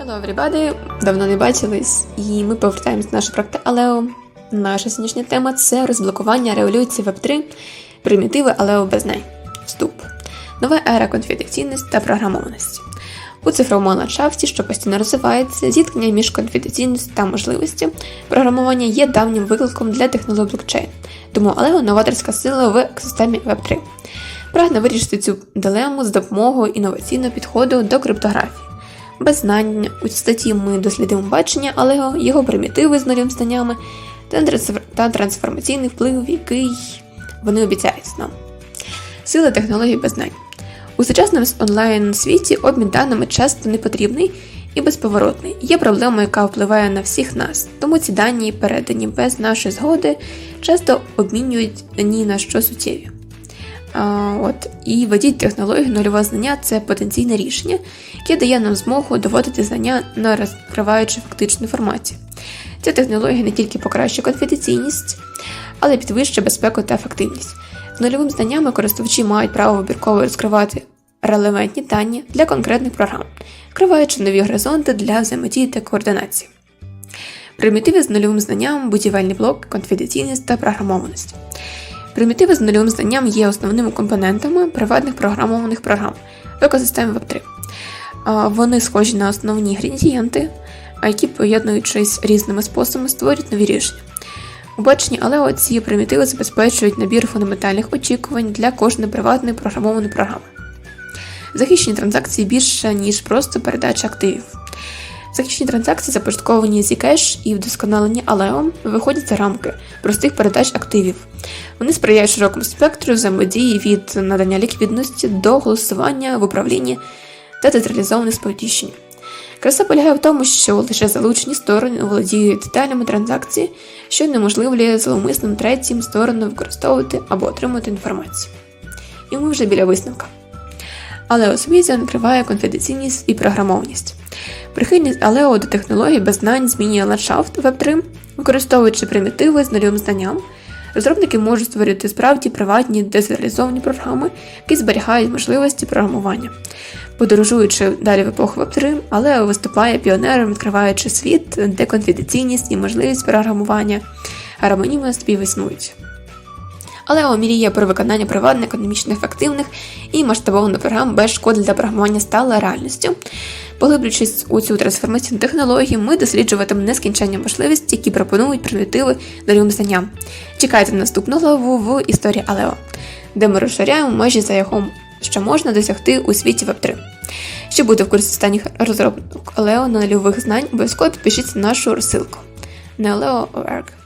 Hello, everybody! Давно не бачились, і ми повертаємось до нашого проекту Алео. Наша сьогоднішня тема це розблокування революції Web3, примітиви Алео без неї. Вступ. Нова ера конфіденційності та програмованості. У цифровому ландшафті, що постійно розвивається, зіткнення між конфіденційністю та можливості програмування є давнім викликом для технологій блокчейн, тому Алео новаторська сила в екосистемі Web3. Прагне вирішити цю дилему з допомогою інноваційного підходу до криптографії. Без знань у статті ми дослідимо бачення Алего, його примітиви з новими знаннями та трансформаційний вплив, який вони обіцяють нам. Сила технологій без знань. У сучасному онлайн світі обмін даними часто не потрібний і безповоротний. Є проблема, яка впливає на всіх нас, тому ці дані, передані без нашої згоди, часто обмінюють ні на що суттєві. От, і водіть технологію нульового знання це потенційне рішення, яке дає нам змогу доводити знання, не розкриваючи фактичну інформацію. Ця технологія не тільки покращує конфіденційність, але й підвищує безпеку та ефективність. З нульовими знаннями користувачі мають право вибірково розкривати релевантні дані для конкретних програм, відкриваючи нові горизонти для взаємодії та координації. Примітиви з нульовим знанням, будівельний блок, конфіденційність та програмованість. Примітиви з нульовим знанням є основними компонентами приватних програмованих програм в екосистемі Web3. Вони схожі на основні інгредієнти, які, поєднуючись різними способами, створюють нові рішення. У баченні Алео ці примітиви забезпечують набір фундаментальних очікувань для кожної приватної програмованої програми. Захищені транзакції більше, ніж просто передача активів. Захищені транзакції започатковані Zcash і вдосконалені Aleo виходять за рамки простих передач активів. Вони сприяють широкому спектру взаємодії від надання ліквідності до голосування в управлінні та децентралізованих сповіщень. Краса полягає в тому, що лише залучені сторони володіють деталями транзакції, що неможливлює зловмисним третім сторонам використовувати або отримати інформацію. І ми вже біля висновка. Але освіця накриває конфіденційність і програмованість. Прихильність Алео до технологій без знань змінює ландшафт Web3, використовуючи примітиви з нульовим знанням. Розробники можуть створювати справді приватні децентралізовані програми, які зберігають можливості програмування. Подорожуючи далі в епоху Web3, Алео виступає піонером, відкриваючи світ, де конфіденційність і можливість програмування гармонійно співіснують. Але мріє про виконання приватних, економічно ефективних і масштабованих програм без шкоди для програмування стала реальністю. Поглиблюючись у цю трансформаційну технологію, ми досліджуватимемо нескінчення можливості, які пропонують примітиви новим знанням. Чекайте на наступну главу в історії Алео, де ми розширяємо межі за його, що можна досягти у світі Web3. Щоб бути в курсі останніх розробок Алео на нульових знань, обов'язково підпишіться на нашу розсилку. Neoleo.org